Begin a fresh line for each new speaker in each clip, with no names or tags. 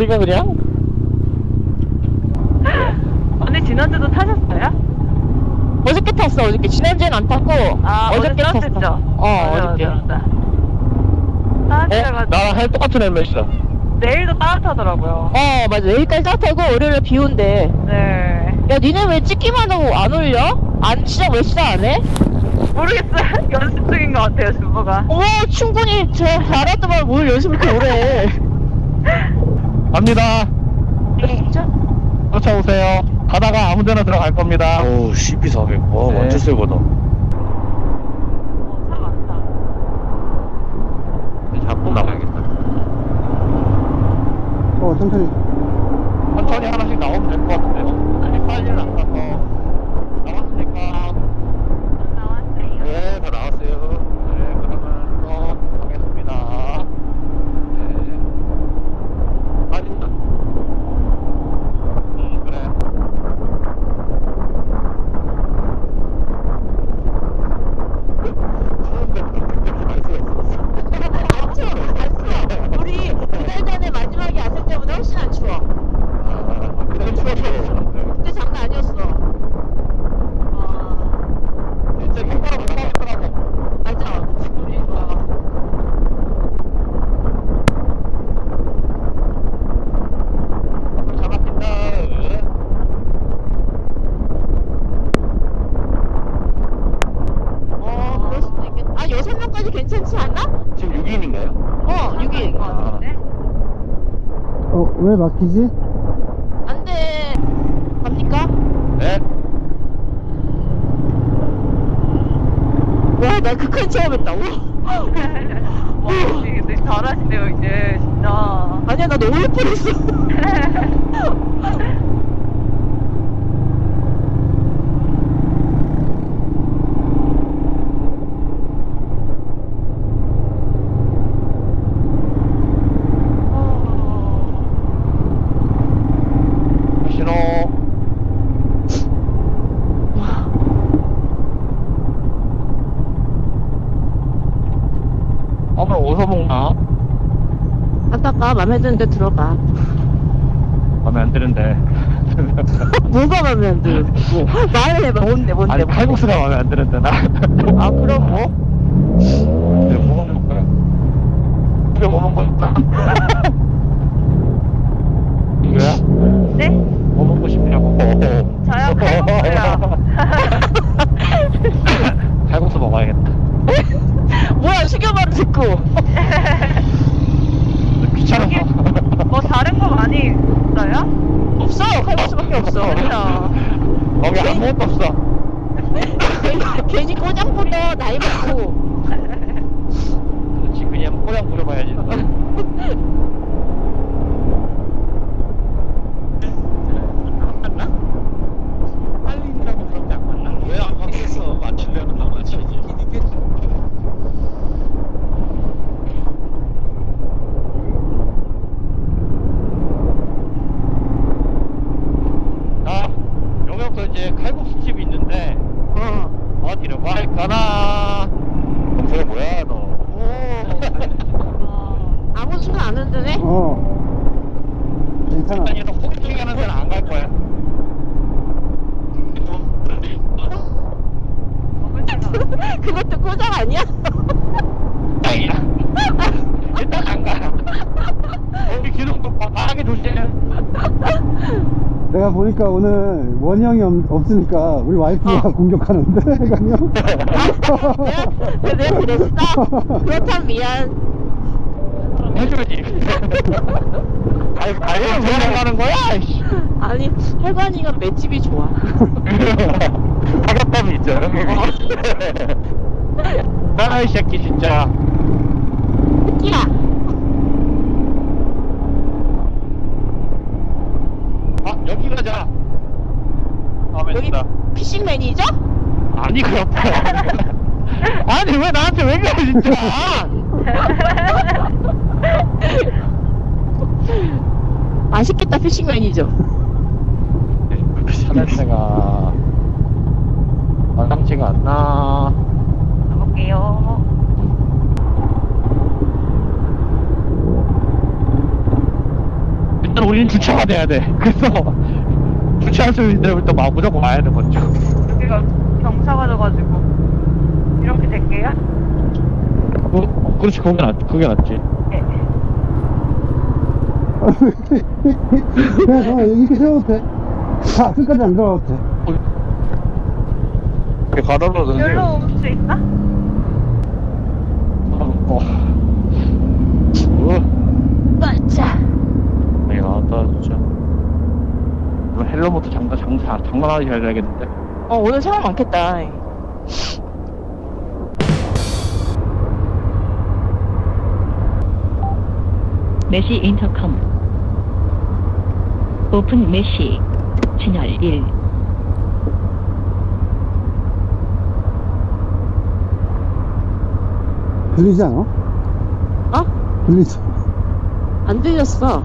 버리면 그냥?
언니 지난주도 타셨어요?
어저께 탔어, 어저께. 지난주엔 안 탔고,
아,
어저께 탔어. 어,
맞아,
어저께.
맞아, 맞아.
어?
따뜻해가지고
나랑 할 똑같은 헬멧이다.
내일도 따뜻하더라고요.
어, 맞아. 내일까지 따뜻하고, 월요일에 비 온대.
네.
야, 니네 왜 찍기만 하고 안 올려? 안, 시작 왜 시작 안 해?
모르겠어요. 연습 중인 것 같아요, 주부가.
어머, 충분히 저 잘하더만 뭘 연습을 이렇게 오래 해.
갑니다.
네, 저,
쫓아오세요. 가다가 아무 데나 들어갈 겁니다.
어우 CP400 와
네.
완전 새 거다
어, 차 많다.
잡고 나가야겠다.
어. 천천히
하나씩 나오면 될 것 같은데요. 빨리 빨리는 안 가서. 나왔으니까.
나왔어요.
네, 다 나왔어요. 네, 그러면 또 가겠습니다. 네. 빠진다. 음, 그래. 추운데 그렇게 갈 수가 있었어.
안 추워, 안 추워. 우리 두 달 전에 마지막에 왔을 때보다 훨씬 안 추워.
아, 그때 추웠어.
그때 장난 아니었어. 아,
진짜 손가락 못 하겠더라고.
맞아. 그러니까.
앞으로 잡았긴다.
어, 그럴 수도 있겠다. 아, 여섯 명까지 괜찮지 않나?
지금 6인인가요?
어, 6인.
것 같은데?
어, 왜 막히지?
안 돼. 갑니까?
네.
와, 나 극한 처음 했다. 와.
와, 언니 근데 잘하시네요, 이제. 진짜.
아니야, 나 너무 예쁘랬어.
신호. 어머 어디서 먹나?
아따까 맘에 드는데 들어가.
마음에 안 드는데.
뭐가 맘에 안 드는데? 뭐. 말을 해봐. 뭔데, 뭔데.
아니
뭔데.
칼국수가 마음에 안 드는데 나.
아, 그럼 뭐?
근데 뭐 먹는 거야? 그래 뭐 먹는 거야? 이거야?
네?
뭐 먹고 싶냐고?
저요? 칼국수요.
칼국수 먹어야겠다.
뭐야, 숙여만 듣고.
귀찮아.
뭐 다른 거 많이 있어요?
없어. 칼국수밖에 없어.
그렇죠.
거기 아무것도 없어.
괜히- 괜히 꼬장 부려, 나이 먹고.
그렇지 그냥 꼬양 부려봐야지. 맞나? 빨리라고 그렇게 안 맞나? 왜 안 맞겠어? 맞추려면 다 맞춰야지. 아, 여기서 이제 칼국수 집이 있는데
어.
어디로 갈까나? 동생 뭐야 너?
어,
아무 수가 안 흔드네?
어. 괜찮아.
아니 너 호기팅 하는 데는 안 갈 거야.
그것도 꼬장 아니야?
다행이야. 일단 안 가. 우리 기둥도 과하게 조심해.
내가 보니까 오늘 원형이 없, 없으니까 우리 와이프가
어.
공격하는데, 해가요?
내가, 내가 그랬어? 그렇다면 미안.
해줘야지. 아니, 아니, 왜 나가는 거야? 이씨.
아니, 혈관이가 맷집이 좋아.
사격감이 있죠. 나이 새끼 진짜.
새끼야!
아 여기 가자.
여기
든다.
피싱 매니저?
아니 그렇다. 아니 왜 나한테 왜 그래 진짜?
맛있겠다, 피싱 매니저.
차 냄새가 마땅치가 않나.
가볼게요.
일단 우리는 주차가 돼야 돼. 그래서 주차할 수 있는 데부터 막 무조건 와야 돼 먼저.
여기가 경사가 져가지고 이렇게 될게요.
어, 그렇지 그게 낫 그게 낫지.
네.
그냥 어, 이렇게 세워도 돼. 다 끝까지 안 들어가도 돼.
이렇게 가로로
여기로 올 수 있나?
어. 어.
맞자.
내가 나왔다 진짜. 이거 헬로모터 장난 장사 장난하게 잘 되겠는데.
어, 오늘 사람 많겠다.
메시 인터컴 오픈 메시 진열 1
들리지 않아?
어?
들리지?
안 들렸어.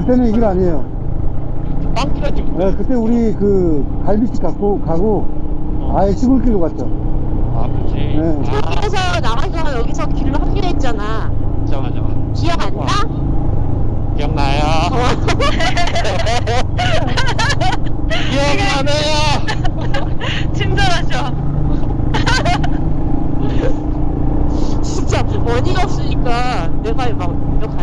그때는 이 길 아니에요.
지금.
네, 그때 우리 그 갈비집 갖고 가고 아예 시골길로 갔죠.
아, 그렇지.
네.
아,
그래서 나와서 여기서 길로 합류했잖아.
맞아, 맞아.
기억 안 나?
기억나요? 기억나네요.
친절하셔.
진짜 원의가 없으니까 내가 막 이렇게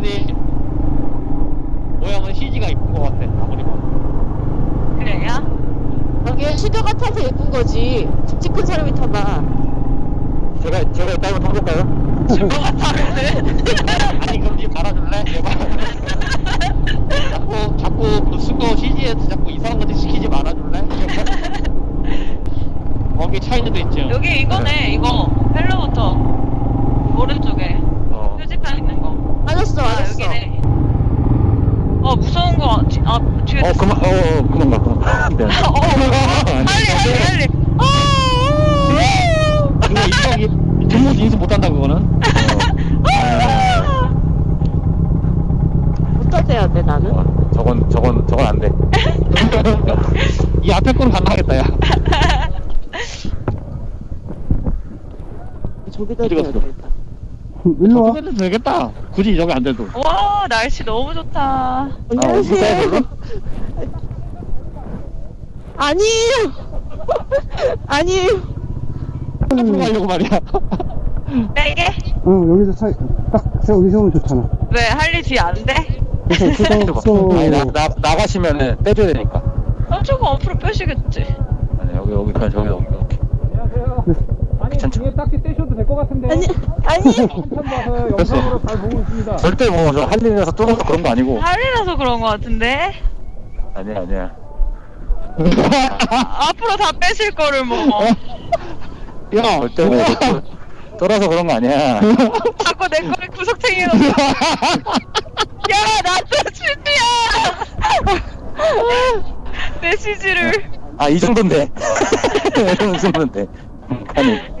확실히 모양은 CG가 이쁜 것 같아. 아무리 봐도.
그래요?
여기 시도 같아서 예쁜 거지. 집집 큰 사람이 타봐.
제가 제가 이따 한번 타볼까요?
준무 같다면은.
아니 그럼 니 갈아줄래? 제발. 자꾸 자꾸 그 수거 CG에서 자꾸 이상한 것들 시키지 말아줄래? 거기 차이는 데 있죠.
여기 이거네, 이거. 헬로부터. 오른쪽에.
맞았어.
아,
맞았어
아, 어 무서운 거 뒤, 아, 뒤에
어 그만 어, 어 그만 가 그만. 가 네.
어, 어, 어. 빨리 빨리 빨리. 어, 어.
이거 인성 이- 등록 인수 못한다 그거는?
어떠세요 내 나는?
와, 저건 저건 저건 안돼.
이 앞에 거는 가능하겠다 야.
저기다
찍었어.
일로 와.
해도 되겠다. 굳이 저기 안 돼도.
와 날씨 너무 좋다.
아, 무사해, 별로?
아니에요. 아니에요.
앞으로 가려고 말이야.
빼게?
응, 여기서 차, 딱 세워, 여기 세우면 좋잖아.
왜 할리 뒤에 안 돼?
그래서 수덕소.
아니, 나, 나, 나가시면은 빼줘야 되니까.
어 저거 앞으로 빼시겠지.
아니, 여기, 여기, 그냥 저기, 여기, 여기.
아니
괜찮죠?
뒤에 딱지 떼셔 도 될 것 같은데
아니 아니.
한참 봐서 영상으로 잘 보고 있습니다
절대 뭐, 저 할 일이라서 뚫어서 그런 거 아니고.
할리라서 그런 거 같은데.
아니야, 아니야.
아, 앞으로 다 빼실 거를 뭐.
야, 절대 뭐, 뚫- 뚫어서 그런 거 아니야.
자꾸 내 거를 구석탱이로. 야 나도 CG야. 내 CG를.
아, 이 정도인데. 이 정도인데. 아니.